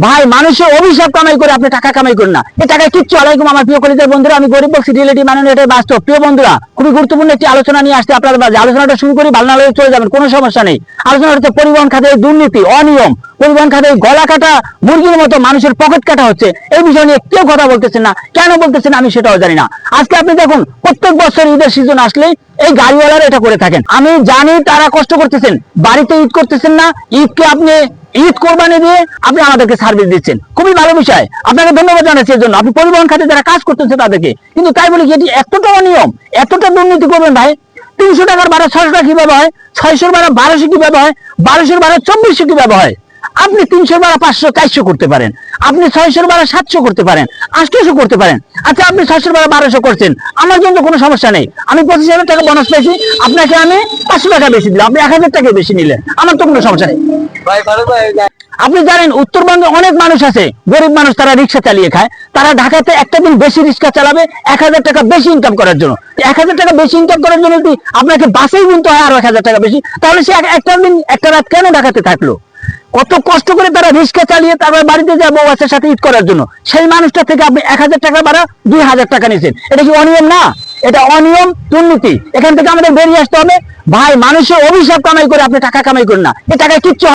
ভাই, মানুষের অভিশাপ কামাই করে আপনি টাকা কামাই করেন না। এই টাকায় কিচ্ছু আলাইকুম আমার প্রিয় কলেজের বন্ধুরা, আমি গরিব বক্সি রিয়েলিটি মানে এটাই বাস্তব। প্রিয় বন্ধুরা, খুবই গুরুত্বপূর্ণ একটি আলোচনা নিয়ে আসতে আপনাদের আলোচনাটা শুরু করি ভালো না চলে যাবেন, কোনো সমস্যা নেই। আলোচনা হচ্ছে পরিবহন খাতে দুর্নীতি, অনিয়ম। পরিবহন খাতে গলা কাটা মুরগির মতো মানুষের পকেট কাটা হচ্ছে। এই বিষয় নিয়ে কেউ কথা বলতেছেন না। কেন বলতেছেন আমি সেটাও জানি না। আজকে আপনি দেখুন, প্রত্যেক বছর ঈদের সিজন আসলেই এই গাড়িওয়ালারা এটা করে থাকেন। আমি জানি তারা কষ্ট করতেছেন, বাড়িতে ঈদ করতেছেন না। ঈদকে আপনি ঈদ কোরবানি দিয়ে আপনি আমাদেরকে সার্ভিস দিচ্ছেন। খুবই ভালো বিষয়। আপনাকে ধন্যবাদ জানাচ্ছি এর জন্য। আপনি পরিবহন খাতে যারা কাজ করতেছে তাদেরকে। কিন্তু তাই বলি এটি এতটা অনিয়ম, এতটা দুর্নীতি করবেন ভাই? তিনশো টাকার ভাড়া ছয়শো টাকা কীভাবে হয়? ছয়শোর ভাড়া বারোশো কীভাবে হয়? বারোশোর ভাড়া চব্বিশশো কীভাবে হয়? আপনি তিনশো বারা পাঁচশো চারশো করতে পারেন। আপনি ছয়শোর বারা সাতশো করতে পারেন আটশোশো করতে পারেন। আচ্ছা আপনি ছয়শোর বারা বারোশো করছেন। আমার জন্য কোনো সমস্যা নেই। আমি পঁচিশ হাজার টাকা বোনাস পেয়েছি। আপনাকে আমি পাঁচশো টাকা বেশি দিলাম। আপনি এক হাজার টাকা বেশি নিলেন। আমার তো কোনো সমস্যা নেই। আপনি জানেন উত্তরবঙ্গে অনেক মানুষ আছে গরিব মানুষ তারা রিক্সা চালিয়ে খায়। তারা ঢাকাতে একটা দিন বেশি রিক্সা চালাবে এক হাজার টাকা বেশি ইনকাম করার জন্য। এক হাজার টাকা বেশি ইনকাম করার জন্য যদি আপনাকে বাসেই গুনতে হয় আরও এক হাজার টাকা বেশি তাহলে সে এক- একটা দিন একটা রাত কেন ঢাকাতে থাকল? কত কষ্ট করে তারা রিক্সা চালিয়ে তারপরে বাড়িতে যায় বউ বাচ্চার সাথে ঈদ করার জন্য। সেই মানুষটা থেকে আপনি এক হাজার টাকা বাড়া দুই হাজার টাকা নিয়েছেন। এটা কি অনিয়ম না? এটা অনিয়ম দুর্নীতি। এখান থেকে আমাদের বেরিয়ে আসতে হবে। ভাই, মানুষের অভিশাপ কামাই করে আপনি টাকা কামাই করেন না। এ টাকায় কিচ্ছু